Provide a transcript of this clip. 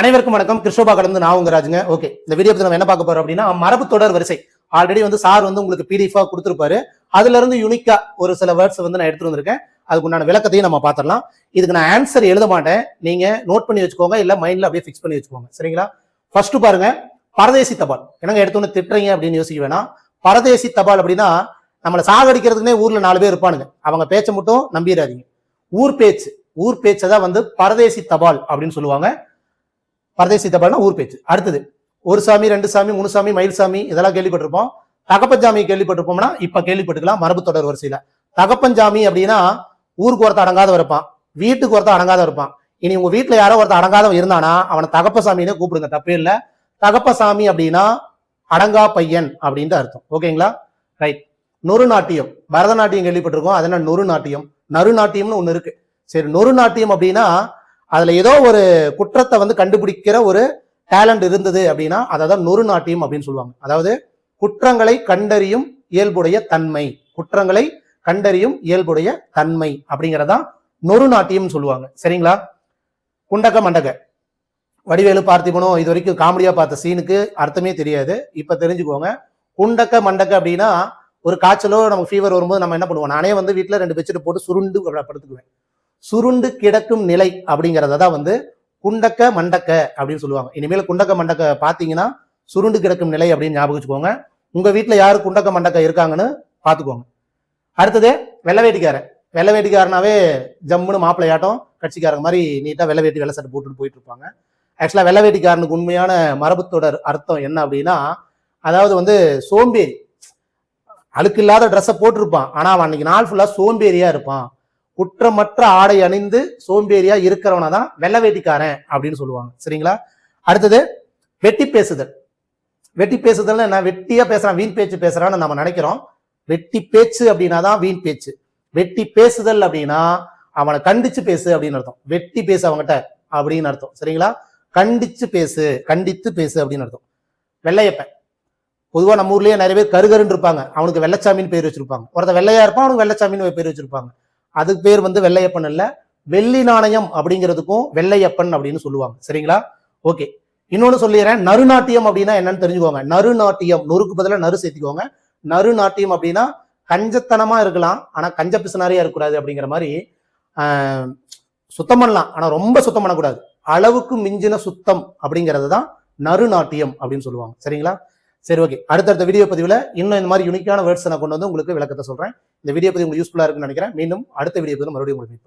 அனைவருக்கும் வணக்கம். கிருஷ்ணபா கடந்து நான் உங்க ராஜுங்க. ஓகே இந்த வீடியோ பத்தி நம்ம என்ன பார்க்க போறோம் அப்படின்னா மரபு தொடர் வரிசை. ஆல்ரெடி வந்து சார் வந்து உங்களுக்கு பிடிஎஃபா கொடுத்துருப்பாரு. அதுல இருந்து யூனிக்கா ஒரு சில வேர்ட்ஸ் வந்து நான் எடுத்துட்டு வந்திருக்கேன். அதுக்கு உண்டான விளக்கத்தையும் நம்ம பாத்திரலாம் இதுக்கு நான் ஆன்சர் எழுத மாட்டேன். நீங்க நோட் பண்ணி வச்சுக்கோங்க. இல்ல மைண்ட்ல அப்படியே ஃபிக்ஸ் பண்ணி வச்சுக்கோங்க. சரிங்களா? ஃபர்ஸ்ட் பாருங்க. பரதேசி தபால். என்னங்க எடுத்தோன்னு திட்டுறீங்க அப்படின்னு யோசிக்க வேணாம். பரதேசி தபால் அப்படின்னா நம்மளை சாகடிக்கிறதுக்குனே ஊர்ல நாலு பேர் இருப்பானுங்க. அவங்க பேச்சை மட்டும் நம்பிடாதீங்க. ஊர் பேச்சு. ஊர் பேச்சை தான் வந்து பரதேசி தபால் அப்படின்னு சொல்லுவாங்க. பரதேசி தபால்னா ஊர் பேச்சு. அடுத்தது ஒரு சாமி ரெண்டு சாமி மூணு சாமி மயில் சாமி இதெல்லாம் கேள்விப்பட்டிருப்போம். தகப்பஞ்சாமி கேள்விப்பட்டிருப்போம்னா இப்ப கேள்விப்பட்டுக்கலாம் மரபு தொடர் வரிசையில. தகப்பஞ்சாமி அப்படின்னா ஊருக்கு ஒருத்த அடங்காத இருப்பான். வீட்டுக்கு ஒருத்த அடங்காத இருப்பான். இனி உங்க வீட்டுல யாரோ ஒருத்த அடங்காதவன் இருந்தானா அவனை தகப்பசாமின்னு கூப்பிடுங்க தப்பே இல்ல. தகப்பசாமி அப்படின்னா அடங்கா பையன் அப்படின்ட்டு அர்த்தம். ஓகேங்களா? ரைட் நொறு நாட்டியம். பரதநாட்டியம் கேள்விப்பட்டிருக்கோம். அது என்ன? நொறு நாட்டியம். நறு நாட்டியம்னு ஒண்ணு இருக்கு. சரி நொறு நாட்டியம் அப்படின்னா அதுல ஏதோ ஒரு குற்றத்தை வந்து கண்டுபிடிக்கிற ஒரு டேலண்ட் இருந்தது அப்படின்னா அதை தான் நொறு நாட்டியம் அப்படின்னு சொல்லுவாங்க. அதாவது குற்றங்களை கண்டறியும் இயல்புடைய தன்மை. குற்றங்களை கண்டறியும் இயல்புடைய தன்மை அப்படிங்கறதா நொறு நாட்டியம் சொல்லுவாங்க. சரிங்களா? குண்டக்க மண்டக வடிவேலு பார்த்திபனும் இது வரைக்கும் காமெடியா பார்த்த சீனுக்கு அர்த்தமே தெரியாது. இப்ப தெரிஞ்சுக்கோங்க. குண்டக்க மண்டக்க அப்படின்னா ஒரு காய்ச்சலோ நமக்கு ஃபீவர் வரும்போது நம்ம என்ன பண்ணுவோம்? நானே வந்து வீட்டில் ரெண்டு பெட்ஷீட் போட்டு சுருண்டு படுத்துக்குவேன். சுருண்டு கிடக்கும் நிலை அப்படிங்கிறத தான் வந்து குண்டக்க மண்டக்க அப்படின்னு சொல்லுவாங்க. இனிமேல் குண்டக்க மண்டக்க பார்த்தீங்கன்னா சுருண்டு கிடக்கும் நிலை அப்படின்னு ஞாபகம் வச்சுக்கோங்க உங்க வீட்டில் யார் குண்டக்க மண்டக்க இருக்காங்கன்னு பார்த்துக்கோங்க. அடுத்தது வெள்ளை வேட்டிக்காரன் வெள்ளை வேட்டிக்காரனாவே ஜம்முன்னு மாப்பிள்ளையாட்டம் கட்சிக்காரங்க மாதிரி நீட்டாக வெள்ளை வேட்டி வெள்ளை சட்டை போட்டுட்டு போயிட்டு இருப்பாங்க. ஆக்சுவலாக வெள்ளை வேட்டிக்காரனுக்கு உண்மையான மரபுத்தொடர் அர்த்தம் என்ன அப்படின்னா அதாவது வந்து சோம்பேறி. அழுக்கு இல்லாத ட்ரெஸ்ஸை போட்டிருப்பான். ஆனால் அவன் அன்னைக்கு நாள் ஃபுல்லாக சோம்பேறியா இருப்பான். குற்றமற்ற ஆடை அணிந்து சோம்பேறியா இருக்கிறவனை தான் வெள்ளை வேட்டிக்காரன் அப்படின்னு சொல்லுவாங்க. சரிங்களா? அடுத்தது வெட்டி பேசுதல். வெட்டி பேசுதல் என்ன? வெட்டியா பேசுறான் வீண் பேச்சு பேசுறான்னு நம்ம நினைக்கிறோம். வெட்டி பேச்சு அப்படின்னா தான் வீண் பேச்சு. வெட்டி பேசுதல் அப்படின்னா அவனை கண்டிச்சு பேசு அப்படின்னு அர்த்தம். வெட்டி பேசு அவங்ககிட்ட அப்படின்னு அர்த்தம். சரிங்களா? கண்டிச்சு பேசு கண்டித்து பேசு அப்படின்னு அர்த்தம். வெள்ளையப்பன். பொதுவாக நம்ம ஊர்லயே நிறைய பேர் கருகருன்னு இருப்பாங்க. அவனுக்கு வெள்ளச்சாமின்னு பேர் வச்சிருப்பாங்க. ஒருத்த வெள்ளையா இருப்பான் அவனுக்கு வெள்ளச்சாமின்னு பேர் வச்சிருப்பாங்க. அதுக்கு பேர் வந்து வெள்ளையப்பன் இல்ல. வெள்ளி நாணயம் அப்படிங்கிறதுக்கும் வெள்ளையப்பன் அப்படின்னு சொல்லுவாங்க. சரிங்களா? ஓகே. இன்னொன்னு சொல்லிடுறேன். நறுநாட்டியம் அப்படின்னா என்னன்னு தெரிஞ்சுக்கோங்க. நறுநாட்டியம். நொறுக்கு பதிலா நறு சேர்த்துக்கோங்க. நறுநாட்டியம் அப்படின்னா கஞ்சத்தனமா இருக்கலாம். ஆனா கஞ்ச பிசுனாரியா இருக்கக்கூடாது அப்படிங்கிற மாதிரி சுத்தம் பண்ணலாம். ஆனா ரொம்ப சுத்தம் பண்ணக்கூடாது. அளவுக்கு மிஞ்சின சுத்தம் அப்படிங்கிறது தான் நறுநாட்டியம் அப்படின்னு சொல்லுவாங்க. சரிங்களா? சரி ஓகே அடுத்தடுத்த வீடியோ பதிவில் இன்னும் இந்த மாதிரி யூனிக்கான வேர்ட்ஸ் நான் கொண்டு வந்து உங்களுக்கு விளக்கத்தை சொல்கிறேன் இந்த வீடியோ பதிவு உங்களுக்கு யூஸ்ஃபுல்லாக இருக்குன்னு நினைக்கிறேன். மீண்டும் அடுத்த வீடியோ பதிவில் மறுபடியும் உங்களுக்கு.